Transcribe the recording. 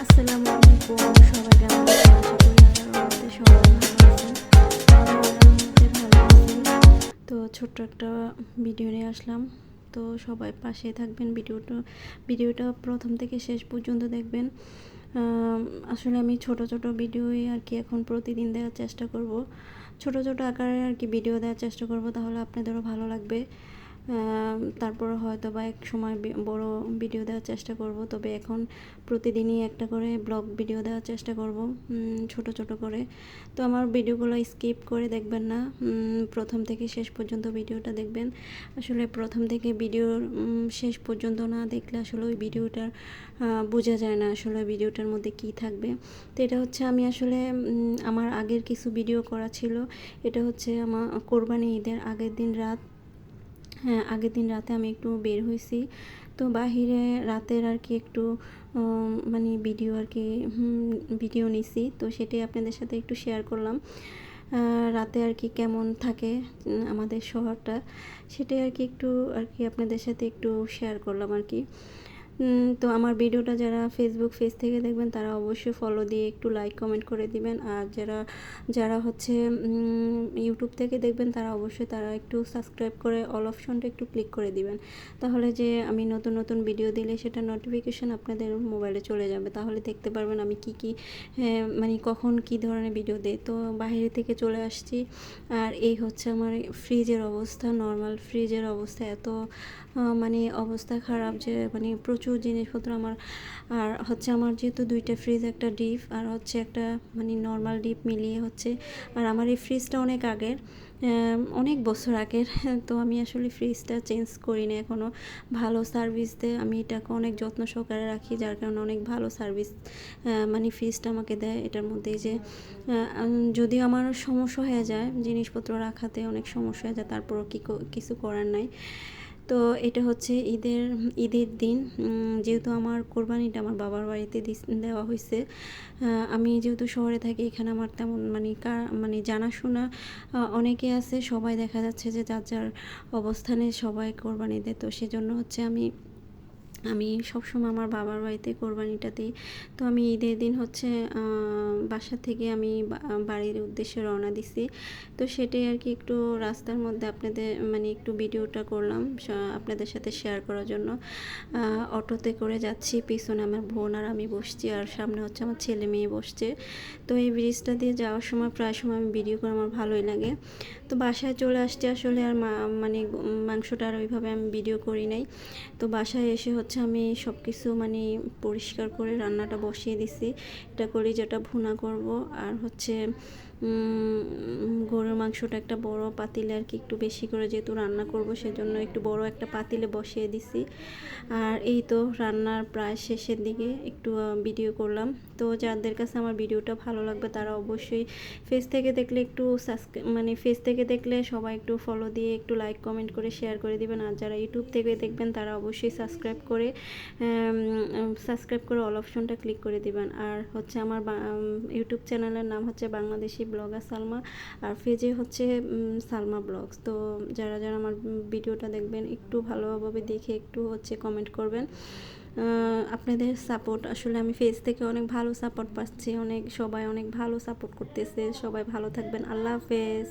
আলাইকুম তো ছোট্ট একটা ভিডিও নিয়ে আসলাম। তো সবাই পাশে থাকবেন, ভিডিওটা ভিডিওটা প্রথম থেকে শেষ পর্যন্ত দেখবেন। আসলে আমি ছোট ছোট ভিডিওই আর কি এখন প্রতিদিন দেওয়ার চেষ্টা করব। ছোট ছোট আকারে আর কি ভিডিও দেওয়ার চেষ্টা করব, তাহলে আপনাদেরও ভালো লাগবে। তারপরে হয়তো বা এক সময় বড় ভিডিও দেওয়ার চেষ্টা করব। তবে এখন প্রতিদিনই একটা করে ব্লগ ভিডিও দেওয়ার চেষ্টা করব ছোট ছোট করে। তো আমার ভিডিওগুলো স্কিপ করে দেখবেন না। প্রথম থেকে শেষ পর্যন্ত ভিডিওটা দেখবেন। আসলে প্রথম থেকে ভিডিওর শেষ পর্যন্ত না দেখলে আসলে ওই ভিডিওটার বোঝা যায় না আসলে ভিডিওটার মধ্যে কি থাকবে। তো এটা হচ্ছে আমি আসলে আমার আগের কিছু ভিডিও করা ছিল। এটা হচ্ছে আমার কোরবানি ঈদের আগের দিন রাত হ্যাঁ আগের দিন রাতে আমি একটু বের হয়েছি তো বাহিরে রাতের আর কি একটু মানে ভিডিও আর কি ভিডিও নিছি। তো সেটাই আপনাদের সাথে একটু শেয়ার করলাম। রাতে আর কি কেমন থাকে আমাদের শহরটা, সেটাই আর কি একটু আর কি আপনাদের সাথে একটু শেয়ার করলাম আর কি। তো আমার ভিডিওটা যারা ফেসবুক পেজ থেকে দেখবেন তারা অবশ্যই ফলো দিয়ে একটু লাইক কমেন্ট করে দিবেন। আর যারা যারা হচ্ছে ইউটিউব থেকে দেখবেন তারা অবশ্যই তারা একটু সাবস্ক্রাইব করে অল অপশনটা একটু ক্লিক করে দিবেন। তাহলে যে আমি নতুন নতুন ভিডিও দিলে সেটা নোটিফিকেশন আপনাদের মোবাইলে চলে যাবে। তাহলে দেখতে পারবেন আমি কি কি হ্যাঁ, মানে কখন কি ধরনের ভিডিও দেই। তো বাইরে থেকে চলে আসছি। আর এই হচ্ছে আমার ফ্রিজের অবস্থা নর্মাল ফ্রিজের অবস্থা। এত মানে অবস্থা খারাপ যে মানে প্রচুর জিনিসপত্র আমার, আর হচ্ছে আমার যেহেতু দুইটা ফ্রিজ একটা ডিপ আর হচ্ছে একটা মানে নর্মাল ডিপ মিলিয়ে হচ্ছে, আর আমার এই ফ্রিজটা অনেক আগের অনেক বছর আগের, তো আমি আসলে ফ্রিজটা চেঞ্জ করি না এখনও ভালো সার্ভিস দেয়, আমি এটাকে অনেক যত্ন সহকারে রাখি, যার কারণে অনেক ভালো সার্ভিস মানে ফ্রিজটা আমাকে দেয় এটার মধ্যে। যে যদিও আমার সমস্যা হয়ে যায়, জিনিসপত্র রাখাতে অনেক সমস্যা হয়ে যায়, তারপরও কো- কিছু করার নাই। তো এটা হচ্ছে ঈদের ঈদের দিন। যেহেতু আমার কোরবানিটা আমার বাবার বাড়িতে দেওয়া হয়েছে আমি যেহেতু শহরে থাকি, এখানে আমার তেমন মানে মানে জানাশোনা অনেকে আছে। সবাই দেখা যাচ্ছে যে যার যার অবস্থানে সবাই কোরবানি দেয়। তো সেজন্য হচ্ছে আমি আমি সবসময় আমার বাবার বাড়িতে কোরবানিটা দিই তো আমি ঈদের দিন হচ্ছে বাসা থেকে আমি বাড়ির উদ্দেশ্যে রওনা দিছি। তো সেটাই আর কি একটু রাস্তার মধ্যে আপনাদের মানে একটু ভিডিওটা করলাম আপনাদের সাথে শেয়ার করার জন্য। অটোতে করে যাচ্ছি, পিছনে আমার বোন আর আমি বসছি, আর সামনে হচ্ছে আমার ছেলে মেয়ে বসছে। তো এই ব্রিজটা দিয়ে যাওয়ার সময়, প্রায় সময় আমি ভিডিও করে আমার ভালোই লাগে। তো বাসায় চলে আসছে আসলে আর মানে মাংসটা আর ওইভাবে আমি ভিডিও করি নাই। তো বাসায় এসে হচ্ছে আমি সব কিছু মানে পরিষ্কার করে রান্নাটা বসিয়ে দিছি। এটা করি যেটা ভুনা করব। আর হচ্ছে গরুর মাংসটা একটা বড় পাতিলে আর কি একটু বেশি করে যেহেতু রান্না করব, সেজন্য একটু বড় একটা পাতিলে বসিয়ে দিছি। আর এই তো রান্নার প্রায় শেষের দিকে একটু ভিডিও করলাম। তো যাদের কাছে আমার ভিডিওটা ভালো লাগবে, তারা অবশ্যই ফেস থেকে দেখলে একটু মানে ফেস থেকে দেখলে সবাই একটু ফলো দিয়ে একটু লাইক কমেন্ট করে শেয়ার করে দিবেন। আর যারা ইউটিউব থেকে দেখবেন, তারা অবশ্যই সাবস্ক্রাইব করে সাবস্ক্রাইব করে অল অপশনটা ক্লিক করে দিবেন। আর হচ্ছে আমার ইউটিউব চ্যানেলের নাম হচ্ছে বাংলাদেশি ব্লগার সালমা, আর ফেজে হচ্ছে সালমা ব্লগস। তো যারা যারা আমার ভিডিওটা দেখবেন, একটু ভালোভাবে দেখে একটু হচ্ছে কমেন্ট করবেন। আপনাদের সাপোর্ট আসলে আমি ফেস থেকে অনেক ভালো সাপোর্ট পাচ্ছি, অনেক, সবাই অনেক ভালো সাপোর্ট করতেছে, সবাই ভালো থাকবেন। আল্লাহ হাফেজ।